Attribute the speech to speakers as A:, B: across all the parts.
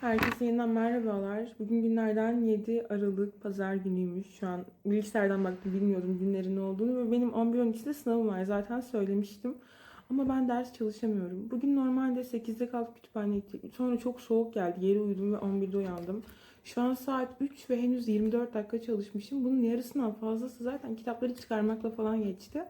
A: Herkese yeniden merhabalar. Bugün günlerden 7 Aralık Pazar günüymüş. Şu an bilgisayardan baktım bilmiyordum günlerin ne olduğunu ve benim 11-12'de sınavım var zaten söylemiştim. Ama ben ders çalışamıyorum. Bugün normalde 8'de kalkıp kütüphaneye. Sonra çok soğuk geldi. Geri uyudum ve 11'de uyandım. Şu an saat 3 ve henüz 24 dakika çalışmışım. Bunun yarısından fazlası zaten kitapları çıkarmakla falan geçti.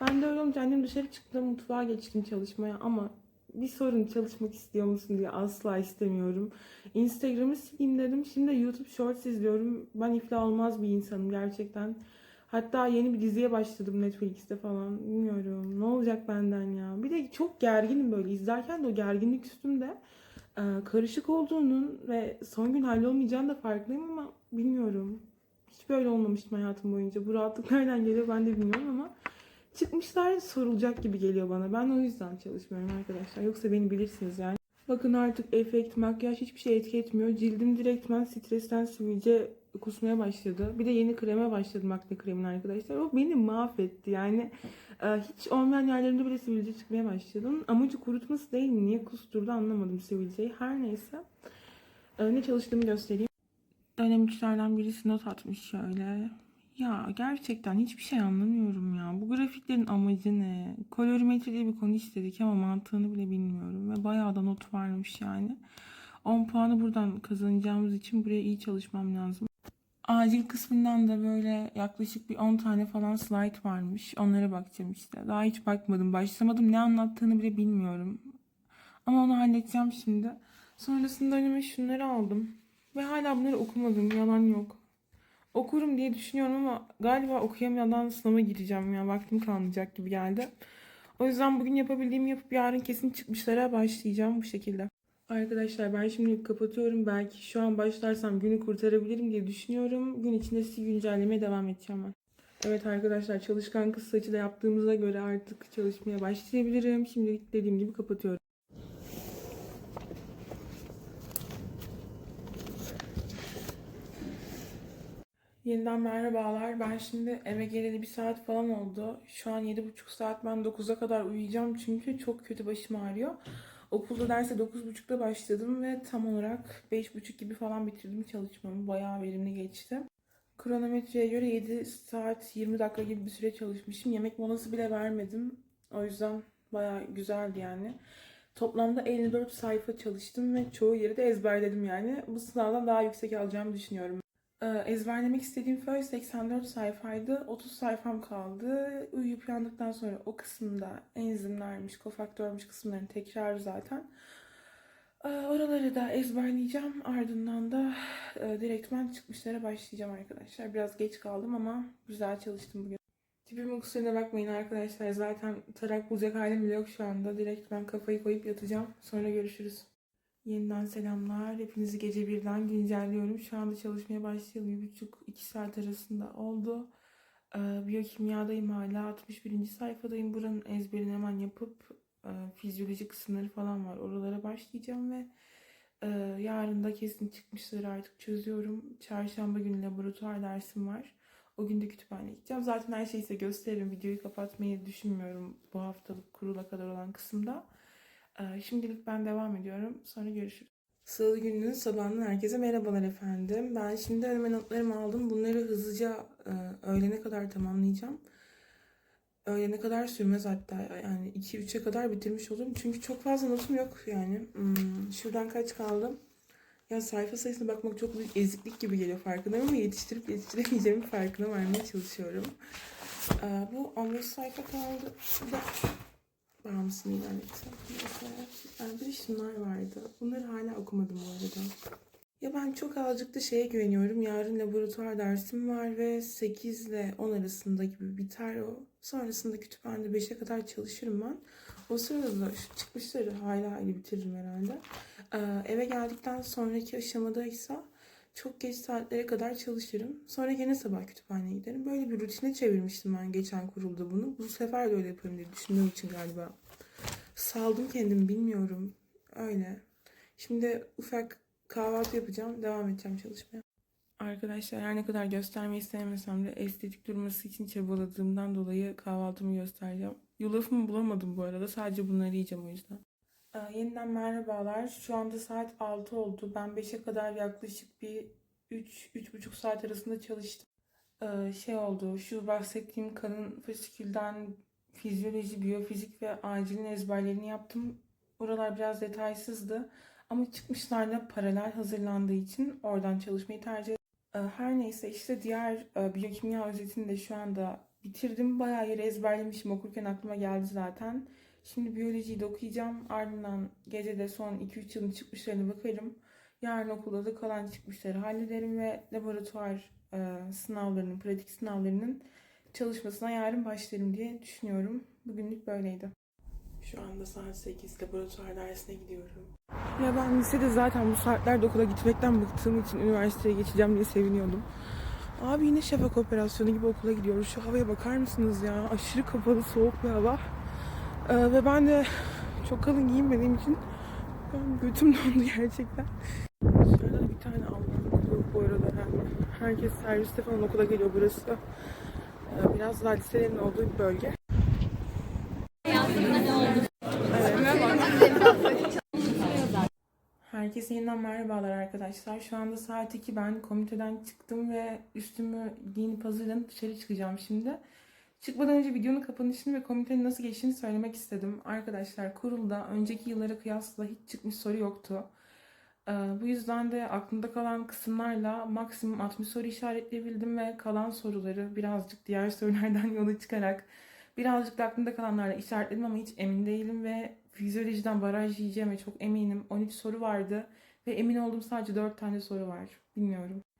A: Ben de öyle olunca annem dışarı çıktı mutfağa geçtim çalışmaya ama bir sorun çalışmak istiyor musun diye asla istemiyorum. Instagram'ı sileyim dedim. Şimdi YouTube Shorts izliyorum. Ben iflah olmaz bir insanım gerçekten. Hatta yeni bir diziye başladım Netflix'te falan. Bilmiyorum. Ne olacak benden ya? Bir de çok gerginim böyle. izlerken de o gerginlik üstümde e, karışık olduğunun ve son gün hallolmayacağını da farkındayım ama bilmiyorum. Hiç böyle olmamıştım hayatım boyunca. Bu rahatlık nereden geliyor ben de bilmiyorum ama çıkmışlar sorulacak gibi geliyor bana. Ben o yüzden çalışmıyorum arkadaşlar. Yoksa beni bilirsiniz yani. Bakın artık efekt, makyaj hiçbir şey etki etmiyor. Cildim direktmen stresten sivilce kusmaya başladı. Bir de yeni kreme başladım akne kremin arkadaşlar. O beni mahvetti yani. e, Hiç olmayan yerlerimde bile sivilce çıkmaya başladım. Amacı kurutması değil mi? Niye kusturdu anlamadım sivilceyi. Her neyse. E, Ne çalıştığımı göstereyim. Dönem üçlerden birisi not atmış şöyle. Ya gerçekten hiçbir şey anlamıyorum ya. Bu grafiklerin amacı ne? Kolorimetri diye bir konu istedik ama mantığını bile bilmiyorum. Ve bayağı da not varmış yani. 10 puanı buradan kazanacağımız için buraya iyi çalışmam lazım. Acil kısmından da böyle yaklaşık bir 10 tane falan slide varmış. Onlara bakacağım işte. Daha hiç bakmadım. Başlamadım. Ne anlattığını bile bilmiyorum. Ama onu halledeceğim şimdi. Sonrasında önüme şunları aldım. Ve hala bunları okumadım. Yalan yok. Okurum diye düşünüyorum ama galiba okuyamadan sınava gireceğim ya. Vaktim kalmayacak gibi geldi. O yüzden bugün yapabildiğimi yapıp yarın kesin çıkmışlara başlayacağım bu şekilde. Arkadaşlar ben şimdi kapatıyorum. Belki şu an başlarsam günü kurtarabilirim diye düşünüyorum. Gün içinde sizi güncellemeye devam edeceğim ben. Evet arkadaşlar çalışkan kız saçı da yaptığımıza göre artık çalışmaya başlayabilirim. Şimdilik dediğim gibi kapatıyorum. Yeniden merhabalar. Ben şimdi eve geleli bir saat falan oldu. Şu an 7,5 saat ben 9'a kadar uyuyacağım çünkü çok kötü başım ağrıyor. Okulda derse 9.30'da başladım ve tam olarak 5.30 gibi falan bitirdim çalışmamı. Bayağı verimli geçti. Kronometreye göre 7 saat 20 dakika gibi bir süre çalışmışım. Yemek molası bile vermedim. O yüzden bayağı güzeldi yani. Toplamda 54 sayfa çalıştım ve çoğu yeri de ezberledim yani. Bu sınavdan daha yüksek alacağımı düşünüyorum. Ee, ezberlemek istediğim föy 84 sayfaydı. 30 sayfam kaldı. Uyuyup uyandıktan sonra o kısımda enzimlermiş, kofaktörmüş kısımların tekrarı zaten. Ee, oraları da ezberleyeceğim. Ardından da e, direktmen çıkmışlara başlayacağım arkadaşlar. Biraz geç kaldım ama güzel çalıştım bugün. Tipimin kusuruna bakmayın arkadaşlar. Zaten tarak bulacak halim bile yok şu anda. Direkt ben kafayı koyup yatacağım. Sonra görüşürüz. Yeniden selamlar. Hepinizi gece birden güncelliyorum. Şu anda çalışmaya başlayalı bir buçuk iki saat arasında oldu. Ee, biyokimyadayım hala. 61. sayfadayım. Buranın ezberini hemen yapıp e, fizyoloji kısımları falan var. Oralara başlayacağım ve e, yarın da kesin çıkmışları artık çözüyorum. Çarşamba günü laboratuvar dersim var. O gün de kütüphaneye gideceğim. Zaten her şeyi size gösteririm. Videoyu kapatmayı düşünmüyorum bu haftalık kurula kadar olan kısımda. Ee, Şimdilik ben devam ediyorum. Sonra görüşürüz. Salı gününün sabahından herkese merhabalar efendim. Ben şimdi önüme notlarımı aldım. Bunları hızlıca e, öğlene kadar tamamlayacağım. Öğlene kadar sürmez hatta. Yani 2-3'e kadar bitirmiş olurum. Çünkü çok fazla notum yok yani. Hmm, şuradan kaç kaldım? Ya sayfa sayısına bakmak çok büyük eziklik gibi geliyor farkındayım ama yetiştirip yetiştiremeyeceğimin farkına varmaya çalışıyorum. Ee, bu 15 sayfa kaldı. Şurada bağımsızını ilan etti. Yani bir de şunlar vardı. Bunları hala okumadım bu arada. Ya ben çok azıcık da şeye güveniyorum. Yarın laboratuvar dersim var ve 8 ile 10 arasında gibi biter o. Sonrasında kütüphanede 5'e kadar çalışırım ben. O sırada da şu çıkmışları hala hali bitiririm herhalde. Ee, eve geldikten sonraki aşamadaysa çok geç saatlere kadar çalışırım. Sonra gene sabah kütüphaneye giderim. Böyle bir rutine çevirmiştim ben geçen kurulda bunu. Bu sefer de öyle yaparım diye düşündüğüm için galiba. Saldım kendimi bilmiyorum. Öyle. Şimdi ufak kahvaltı yapacağım. Devam edeceğim çalışmaya. Arkadaşlar her ne kadar göstermeyi sevmesem de estetik durması için çabaladığımdan dolayı kahvaltımı göstereceğim. Yulafımı bulamadım bu arada. Sadece bunları yiyeceğim o yüzden. Ee, yeniden merhabalar. Şu anda saat 6 oldu. Ben 5'e kadar yaklaşık bir 3-3,5 saat arasında çalıştım. Ee, şey oldu, şu bahsettiğim kadın fasikülden fizyoloji, biyofizik ve acilin ezberlerini yaptım. Oralar biraz detaysızdı. Ama çıkmışlarla paralel hazırlandığı için oradan çalışmayı tercih ettim. Ee, Her neyse işte diğer e, biyokimya özetini de şu anda bitirdim. Bayağı yeri ezberlemişim. Okurken aklıma geldi zaten. Şimdi biyolojiyi de okuyacağım. Ardından gece de son 2-3 yılın çıkmışlarına bakarım. Yarın okulda da kalan çıkmışları hallederim ve laboratuvar e, sınavlarının, pratik sınavlarının çalışmasına yarın başlarım diye düşünüyorum. Bugünlük böyleydi. Şu anda saat 8 laboratuvar dersine gidiyorum. Ya ben lisede zaten bu saatlerde okula gitmekten bıktığım için üniversiteye geçeceğim diye seviniyordum. Abi yine şafak operasyonu gibi okula gidiyoruz. Şu havaya bakar mısınız ya? Aşırı kapalı, soğuk bir hava. Ee, ve ben de çok kalın giyinmediğim için ben götüm dondu gerçekten. Da bir tane Alman okulu bu arada yani. Herkes serviste falan okula geliyor burası. Ee, biraz daha liselerin olduğu bir bölge. Herkese yeniden merhabalar arkadaşlar. Şu anda saat 2 ben komiteden çıktım ve üstümü giyinip hazırlanıp dışarı çıkacağım şimdi. Çıkmadan önce videonun kapanışını ve komitenin nasıl geçtiğini söylemek istedim. Arkadaşlar kurulda önceki yıllara kıyasla hiç çıkmış soru yoktu. Ee, bu yüzden de aklımda kalan kısımlarla maksimum 60 soru işaretleyebildim ve kalan soruları birazcık diğer sorulardan yola çıkarak birazcık da aklımda kalanlarla işaretledim ama hiç emin değilim ve fizyolojiden baraj yiyeceğime çok eminim. 13 soru vardı ve emin olduğum sadece 4 tane soru var. Bilmiyorum.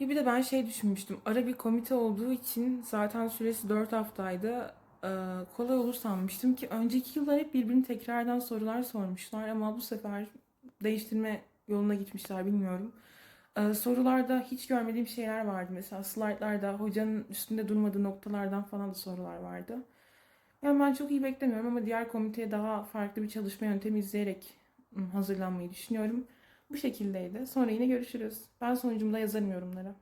A: Ya bir de ben şey düşünmüştüm. Ara bir komite olduğu için zaten süresi 4 haftaydı. Ee, kolay olur sanmıştım ki önceki yıllar hep birbirini tekrardan sorular sormuşlar ama bu sefer değiştirme yoluna gitmişler bilmiyorum. Ee, sorularda hiç görmediğim şeyler vardı. Mesela slaytlarda hocanın üstünde durmadığı noktalardan falan da sorular vardı. Yani ben çok iyi beklemiyorum ama diğer komiteye daha farklı bir çalışma yöntemi izleyerek ım, hazırlanmayı düşünüyorum. Bu şekildeydi. Sonra yine görüşürüz. Ben sonucumda yazarım yorumlara.